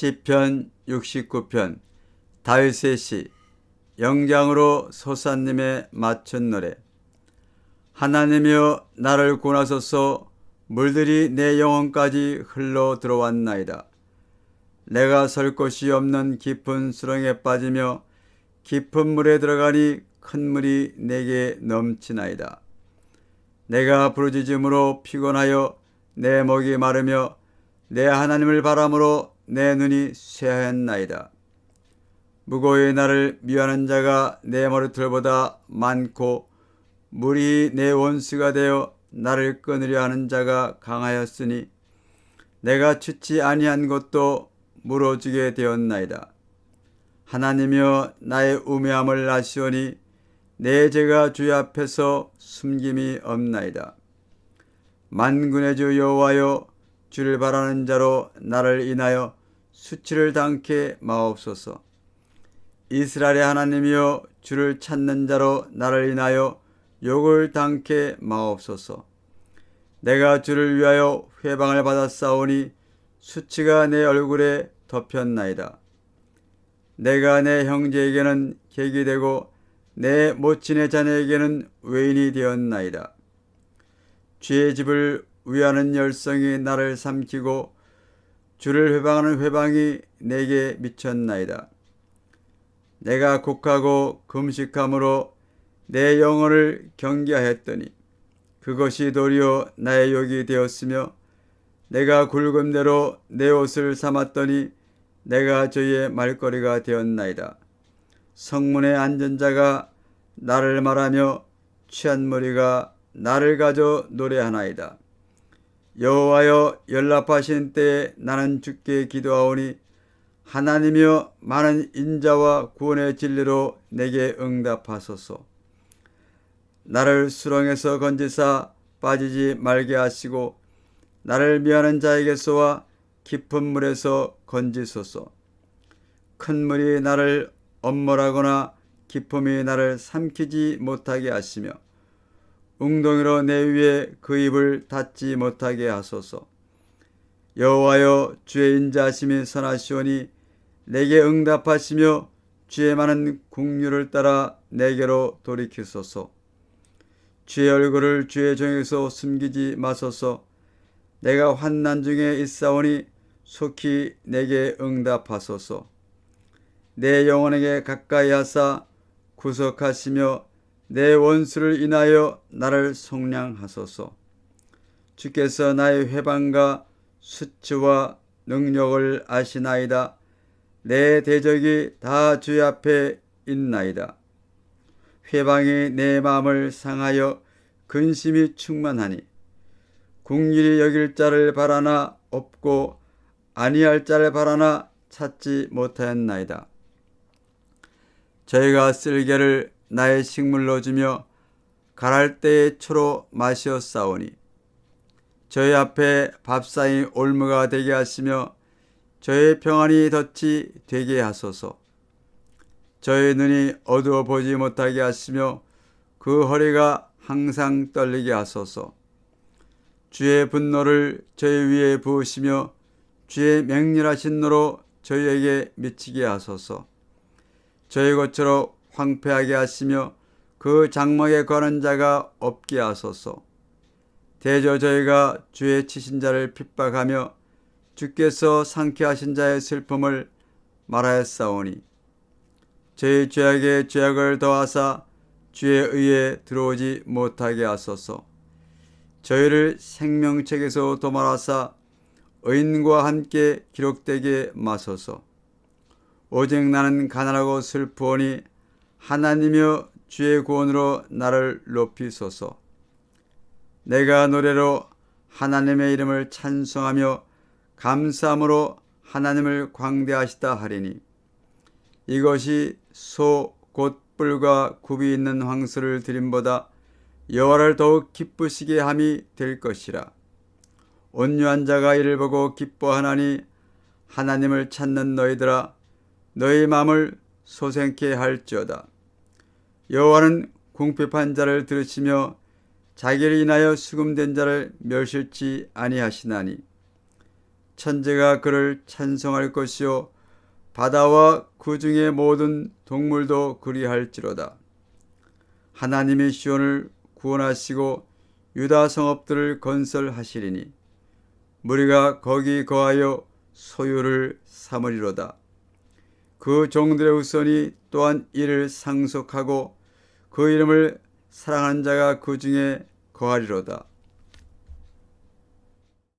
시편 69편 다윗의 시 영장으로 소사님의 맞춘 노래 하나님이여 나를 구하소서 물들이 내 영혼까지 흘러 들어왔나이다. 내가 설 곳이 없는 깊은 수렁에 빠지며 깊은 물에 들어가니 큰 물이 내게 넘치나이다. 내가 부르짖음으로 피곤하여 내 목이 마르며 내 하나님을 바람으로 내 눈이 쇠하였나이다. 무고히 나를 미워하는 자가 내 머리털보다 많고 물이 내 원수가 되어 나를 끊으려 하는 자가 강하였으니 내가 취치 아니한 것도 물어주게 되었나이다. 하나님이여 나의 우매함을 아시오니 내 죄가 주의 앞에서 숨김이 없나이다. 만군의 주 여호와여 주를 바라는 자로 나를 인하여 수치를 당케 마옵소서. 이스라엘의 하나님이여 주를 찾는 자로 나를 인하여 욕을 당케 마옵소서. 내가 주를 위하여 회방을 받았사오니 수치가 내 얼굴에 덮였나이다. 내가 내 형제에게는 객이 되고 내 모친의 자녀에게는 외인이 되었나이다. 주의 집을 위하는 열성이 나를 삼키고 주를 회방하는 회방이 내게 미쳤나이다. 내가 곡하고 금식함으로 내 영혼을 경계하였더니 그것이 도리어 나의 욕이 되었으며 내가 굵은 대로 내 옷을 삼았더니 내가 저의 말거리가 되었나이다. 성문의 앉은 자가 나를 말하며 취한 머리가 나를 가져 노래하나이다. 여호와여 연락하신 때에 나는 주께 기도하오니 하나님이여 많은 인자와 구원의 진리로 내게 응답하소서. 나를 수렁에서 건지사 빠지지 말게 하시고 나를 미하는 자에게서와 깊은 물에서 건지소서. 큰 물이 나를 엄몰하거나 기품이 나를 삼키지 못하게 하시며 웅덩이로 내 위에 그 입을 닫지 못하게 하소서. 여호와여 주의 인자하심이 선하시오니 내게 응답하시며 주의 많은 국류를 따라 내게로 돌이키소서. 주의 얼굴을 주의 종에서 숨기지 마소서. 내가 환난 중에 있사오니 속히 내게 응답하소서. 내 영혼에게 가까이 하사 구속하시며 내 원수를 인하여 나를 속량하소서. 주께서 나의 회방과 수치와 능력을 아시나이다. 내 대적이 다 주의 앞에 있나이다. 회방이 내 마음을 상하여 근심이 충만하니 국률이 여길 자를 바라나 없고 아니할 자를 바라나 찾지 못하였나이다. 저희가 쓸개를 나의 식물로 주며 가랄 때의 초로 마시었사오니 저희 앞에 밥상이 올무가 되게 하시며 저의 평안이 덫이 되게 하소서. 저의 눈이 어두워 보지 못하게 하시며 그 허리가 항상 떨리게 하소서. 주의 분노를 저희 위에 부으시며 주의 맹렬하신 노로 저희에게 미치게 하소서. 저희 것처럼 황폐하게 하시며 그 장막에 거는 자가 없게 하소서. 대저 저희가 주의 치신 자를 핍박하며 주께서 상쾌하신 자의 슬픔을 말하였사오니 저희 죄악에 죄악을 더하사 주의 의에 들어오지 못하게 하소서. 저희를 생명책에서 도말하사 의인과 함께 기록되게 마소서. 오직 나는 가난하고 슬프오니 하나님여 주의 구원으로 나를 높이소서. 내가 노래로 하나님의 이름을 찬송하며 감사함으로 하나님을 광대하시다 하리니 이것이 소 곧 뿔과 굽이 있는 황소를 드림보다 여호와를 더욱 기쁘시게 함이 될 것이라 온유한 자가 이를 보고 기뻐하나니 하나님을 찾는 너희들아 너희 마음을 소생케 할지어다 여호와는 궁핍한 자를 들으시며 자기를 인하여 수금된 자를 멸실치 아니하시나니 천재가 그를 찬송할 것이요 바다와 그 중의 모든 동물도 그리할지로다. 하나님이 시온을 구원하시고 유다 성읍들을 건설하시리니 무리가 거기 거하여 소유를 삼으리로다. 그 종들의 후손이 또한 이를 상속하고 그 이름을 사랑한 자가 그 중에 거하리로다.